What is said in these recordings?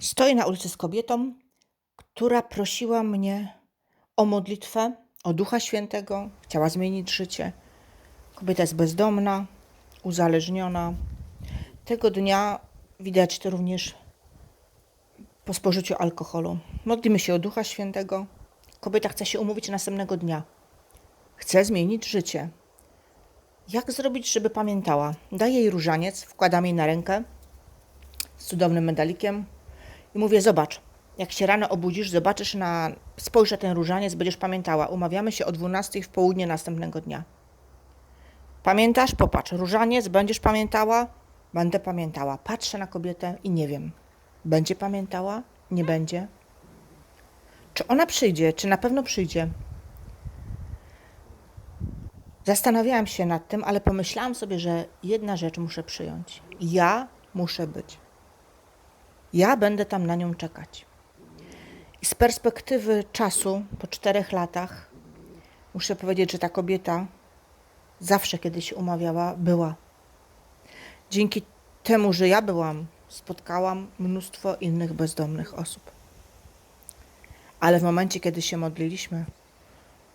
Stoję na ulicy z kobietą, która prosiła mnie o modlitwę, o Ducha Świętego, chciała zmienić życie. Kobieta jest bezdomna, uzależniona. Tego dnia widać to również po spożyciu alkoholu. Modlimy się o Ducha Świętego. Kobieta chce się umówić następnego dnia. Chce zmienić życie. Jak zrobić, żeby pamiętała? Daję jej różaniec, wkładam jej na rękę z cudownym medalikiem i mówię: Zobacz, jak się rano obudzisz, zobaczysz na. Spojrz na ten różaniec, będziesz pamiętała. Umawiamy się o 12 w południe następnego dnia. Pamiętasz? Popatrz. Różaniec, będziesz pamiętała? Będę pamiętała. Patrzę na kobietę i nie wiem. Będzie pamiętała? Nie będzie? Czy ona przyjdzie? Czy na pewno przyjdzie? Zastanawiałam się nad tym, ale pomyślałam sobie, że jedna rzecz muszę przyjąć. Ja muszę być. Ja będę tam na nią czekać. I z perspektywy czasu, po czterech latach, muszę powiedzieć, że ta kobieta zawsze, kiedy się umawiała, była. Dzięki temu, że ja byłam, spotkałam mnóstwo innych bezdomnych osób. Ale w momencie, kiedy się modliliśmy,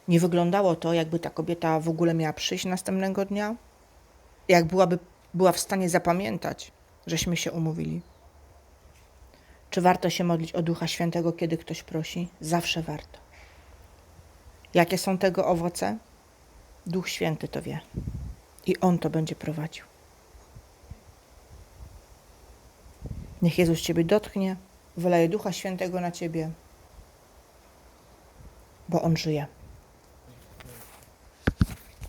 nie wyglądało to, jakby ta kobieta w ogóle miała przyjść następnego dnia, jak byłaby była w stanie zapamiętać, żeśmy się umówili. Czy warto się modlić o Ducha Świętego, kiedy ktoś prosi? Zawsze warto. Jakie są tego owoce? Duch Święty to wie. I On to będzie prowadził. Niech Jezus Ciebie dotknie, wyleje Ducha Świętego na Ciebie, bo On żyje.